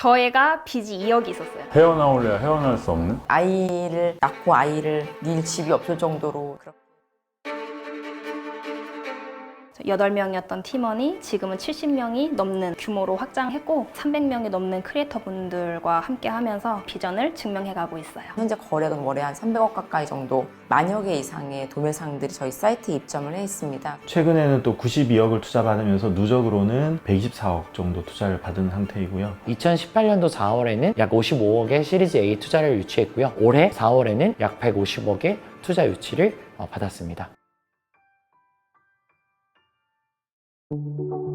저희가 빚이 2억이 있었어요. 헤어나올래야 헤어날 수 없는? 아이를 낳고 아이를 닐 집이 없을 정도로 그렇게 8명이었던 팀원이 지금은 70명이 넘는 규모로 확장했고 300명이 넘는 크리에이터 분들과 함께 하면서 비전을 증명해 가고 있어요. 현재 거래액은 월에 한 300억 가까이 정도 만여 개 이상의 도매상들이 저희 사이트에 입점을 해 있습니다. 최근에는 또 92억을 투자받으면서 누적으로는 124억 정도 투자를 받은 상태이고요. 2018년도 4월에는 약 55억의 시리즈 A 투자를 유치했고요. 올해 4월에는 약 150억의 투자 유치를 어, 받았습니다. Thank you.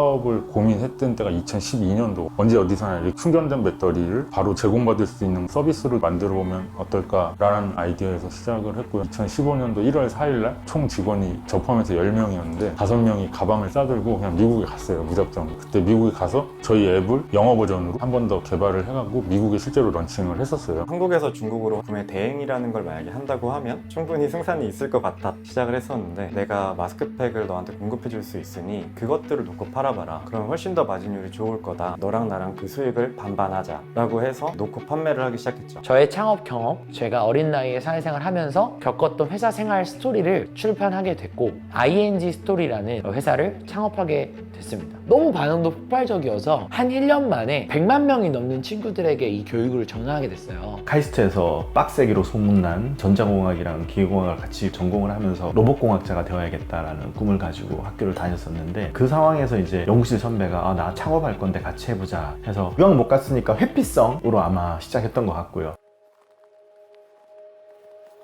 사업을 고민했던 때가 2012년도 언제 어디서나 이렇게 충전된 배터리를 바로 제공받을 수 있는 서비스를 만들어 보면 어떨까라는 아이디어에서 시작을 했고요. 2015년도 1월 4일날 총 직원이 저 포함해서 10명이었는데 5명이 가방을 싸들고 그냥 미국에 갔어요. 무작정. 그때 미국에 가서 저희 앱을 영어 버전으로 한 번 더 개발을 해갖고 미국에 실제로 런칭을 했었어요. 한국에서 중국으로 구매 대행이라는 걸 만약에 한다고 하면 충분히 승산이 있을 것 같아 시작을 했었는데 내가 마스크팩을 너한테 공급해 줄 수 있으니 그것들을 놓고 팔아봐라 그럼 훨씬 더 마진율이 좋을 거다 너랑 나랑 그 수익을 반반하자 라고 해서 놓고 판매를 하기 시작했죠 저의 창업 경험, 제가 어린 나이에 사회생활 하면서 겪었던 회사 생활 스토리를 출판하게 됐고 ING 스토리라는 회사를 창업하게 됐습니다. 너무 반응도 폭발적이어서 한 1년 만에 100만 명이 넘는 친구들에게 이 교육을 전하게 됐어요. 카이스트에서 빡세기로 소문난 전자공학이랑 기계공학을 같이 전공을 하면서 로봇공학자가 되어야겠다라는 꿈을 가지고 학교를 다녔었는데 그 상황에서 이제 연구실 선배가 아, 나 창업할 건데 같이 해보자 해서 이왕 못 갔으니까 회피성으로 아마 시작했던 것 같고요.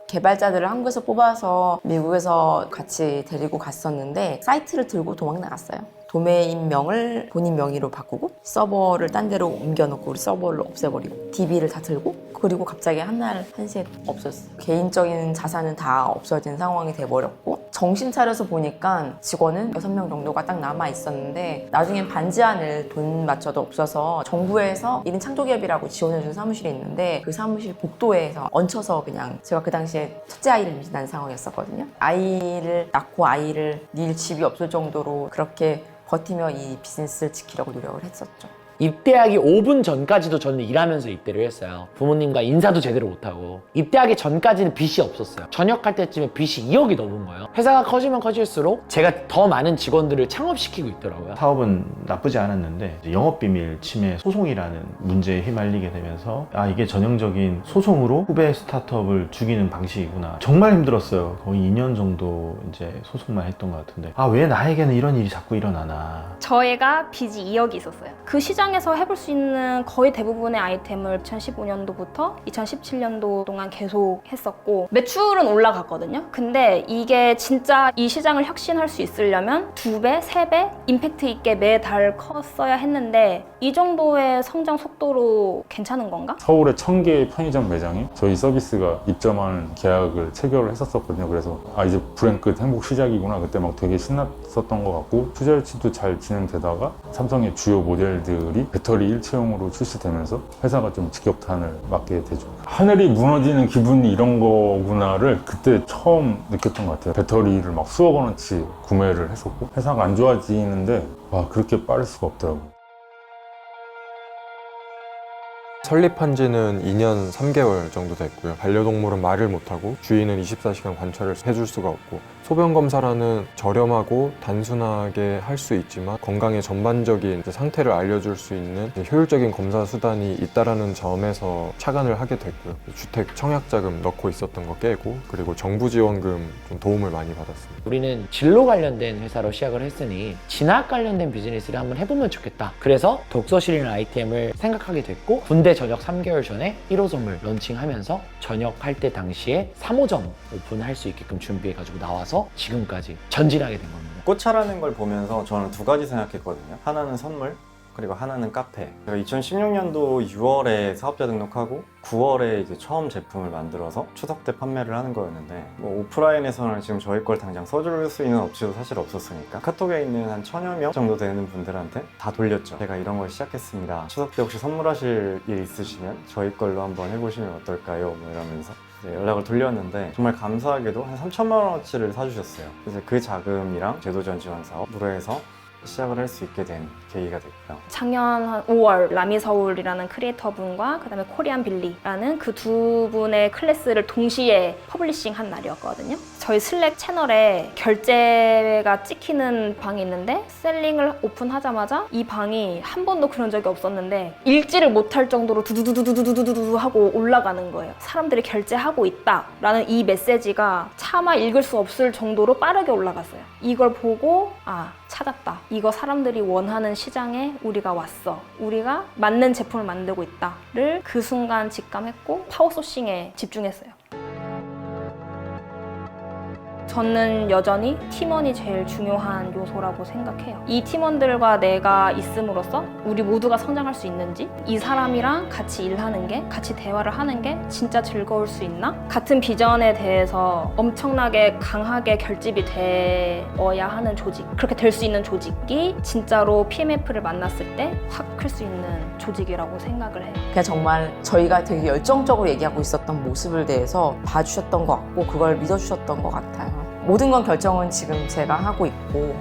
개발자들을 한국에서 뽑아서 미국에서 같이 데리고 갔었는데 사이트를 들고 도망 나갔어요. 도메인명을 본인 명의로 바꾸고 서버를 딴 데로 옮겨놓고 우리 서버를 없애버리고 DB를 다 들고 그리고 갑자기 한날 한시에 없었어요. 개인적인 자산은 다 없어진 상황이 돼버렸고 정신 차려서 보니까 직원은 6명 정도가 딱 남아 있었는데 나중엔 반지하늘 돈 맞춰도 없어서 정부에서 1인 창조기업이라고 지원해준 사무실이 있는데 그 사무실 복도에서 얹혀서 그냥 제가 그 당시에 첫째 아이를 임신한 상황이었었거든요. 아이를 낳고 아이를 닐 집이 없을 정도로 그렇게 버티며 이 비즈니스를 지키려고 노력을 했었죠. 입대하기 5분 전까지도 저는 일하면서 입대를 했어요. 부모님과 인사도 제대로 못하고. 입대하기 전까지는 빚이 없었어요. 전역할 때쯤에 빚이 2억이 넘은 거예요. 회사가 커지면 커질수록 제가 더 많은 직원들을 창업시키고 있더라고요. 사업은 나쁘지 않았는데 이제 영업비밀 침해 소송이라는 문제에 휘말리게 되면서 아 이게 전형적인 소송으로 후배 스타트업을 죽이는 방식이구나 정말 힘들었어요 거의 2년 정도 이제 소송만 했던 것 같은데 아 왜 나에게는 이런 일이 자꾸 일어나나 저희가 빚이 2억이 있었어요. 그 시장 에서 해볼 수 있는 거의 대부분의 아이템을 2015년도부터 2017년도 동안 계속 했었고 매출은 올라갔거든요. 근데 이게 진짜 이 시장을 혁신할 수 있으려면 두 배, 세 배 임팩트 있게 매달 컸어야 했는데 이 정도의 성장 속도로 괜찮은 건가? 서울에 1000개의 편의점 매장에 저희 서비스가 입점하는 계약을 체결을 했었거든요. 그래서 아 이제 불행 끝 행복 시작이구나. 그때 막 되게 신났었던 것 같고 투자 유치도 잘 진행되다가 삼성의 주요 모델들이 배터리 일체형으로 출시되면서 회사가 좀 직격탄을 맞게 되죠. 하늘이 무너지는 기분이 이런 거구나를 그때 처음 느꼈던 것 같아요. 배터리를 막 수억 원어치 구매를 했었고 회사가 안 좋아지는데 와 그렇게 빠를 수가 없더라고요. 설립한 지는 2년 3개월 정도 됐고요. 반려동물은 말을 못하고 주인은 24시간 관찰을 해줄 수가 없고 소변 검사라는 저렴하고 단순하게 할 수 있지만 건강의 전반적인 상태를 알려줄 수 있는 효율적인 검사 수단이 있다라는 점에서 착안을 하게 됐고요. 주택 청약자금 넣고 있었던 거 깨고 그리고 정부 지원금 좀 도움을 많이 받았습니다. 우리는 진로 관련된 회사로 시작을 했으니 진학 관련된 비즈니스를 한번 해보면 좋겠다. 그래서 독서실이라는 아이템을 생각하게 됐고 군대 전역 3개월 전에 1호 선물 런칭하면서 전역할 때 당시에 3호점 오픈할 수 있게끔 준비해가지고 나와서 지금까지 전진하게 된 겁니다. 꽃차라는 걸 보면서 저는 두 가지 생각했거든요 하나는 선물 그리고 하나는 카페. 제가 2016년도 6월에 사업자 등록하고 9월에 이제 처음 제품을 만들어서 추석 때 판매를 하는 거였는데 뭐 오프라인에서는 지금 저희 걸 당장 써줄 수 있는 업체도 사실 없었으니까 카톡에 있는 한 천여 명 정도 되는 분들한테 다 돌렸죠. 제가 이런 걸 시작했습니다. 추석 때 혹시 선물하실 일 있으시면 저희 걸로 한번 해보시면 어떨까요? 뭐 이러면서 연락을 돌렸는데 정말 감사하게도 한 3천만 원어치를 사주셨어요. 그래서 그 자금이랑 제도전 지원 사업 무료해서 시작을 할 수 있게 된 계기가 됐고요. 작년 한 5월 라미 서울이라는 크리에이터 분과 그다음에 코리안 빌리라는 그 두 분의 클래스를 동시에 퍼블리싱한 날이었거든요. 저희 슬랙 채널에 결제가 찍히는 방이 있는데 셀링을 오픈하자마자 이 방이 한 번도 그런 적이 없었는데 읽지를 못할 정도로 두두두두두두두두 하고 올라가는 거예요. 사람들이 결제하고 있다라는 이 메시지가 차마 읽을 수 없을 정도로 빠르게 올라갔어요. 이걸 보고 아 찾았다. 이거 사람들이 원하는 시장에 우리가 왔어. 우리가 맞는 제품을 만들고 있다를 그 순간 직감했고 파워소싱에 집중했어요. 저는 여전히 팀원이 제일 중요한 요소라고 생각해요. 이 팀원들과 내가 있음으로써 우리 모두가 성장할 수 있는지, 이 사람이랑 같이 일하는 게, 같이 대화를 하는 게 진짜 즐거울 수 있나? 같은 비전에 대해서 엄청나게 강하게 결집이 되어야 하는 조직, 그렇게 될 수 있는 조직이 진짜로 PMF를 만났을 때 확 클 수 있는 조직이라고 생각을 해요. 그냥 정말 저희가 되게 열정적으로 얘기하고 있었던 모습을 대해서 봐주셨던 것 같고 그걸 믿어주셨던 것 같아요. 모든 건 결정은 지금 제가 하고 있고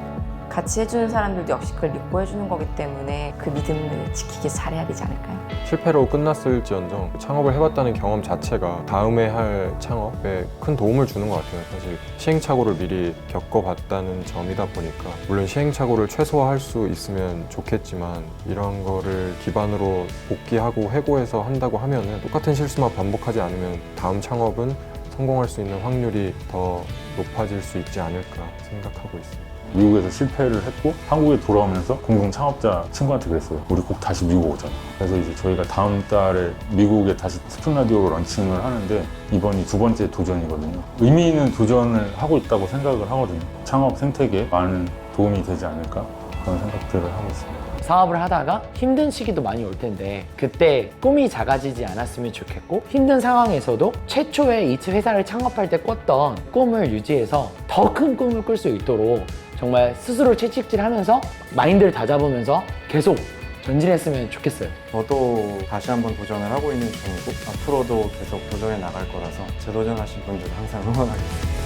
같이 해주는 사람들도 역시 그걸 믿고 해주는 거기 때문에 그 믿음을 지키기 잘해야 되지 않을까요? 실패로 끝났을지언정 창업을 해봤다는 경험 자체가 다음에 할 창업에 큰 도움을 주는 것 같아요. 사실 시행착오를 미리 겪어봤다는 점이다 보니까 물론 시행착오를 최소화할 수 있으면 좋겠지만 이런 거를 기반으로 복귀하고 해고해서 한다고 하면은 똑같은 실수만 반복하지 않으면 다음 창업은 성공할 수 있는 확률이 더 높아질 수 있지 않을까 생각하고 있습니다. 미국에서 실패를 했고 한국에 돌아오면서 공동 창업자 친구한테 그랬어요. 우리 꼭 다시 미국 오잖아. 그래서 이제 저희가 다음 달에 미국에 다시 스푼 라디오 런칭을 하는데 이번이 두 번째 도전이거든요. 의미 있는 도전을 하고 있다고 생각을 하거든요. 창업 생태계에 많은 도움이 되지 않을까 그런 생각들을 하고 있습니다. 사업을 하다가 힘든 시기도 많이 올 텐데 그때 꿈이 작아지지 않았으면 좋겠고 힘든 상황에서도 최초에 이 회사를 창업할 때 꿨던 꿈을 유지해서 더 큰 꿈을 꿀 수 있도록 정말 스스로 채찍질하면서 마인드를 다잡으면서 계속 전진했으면 좋겠어요. 저도 다시 한번 도전을 하고 있는 중이고 앞으로도 계속 도전해 나갈 거라서 재도전하신 분들 항상 응원하겠습니다.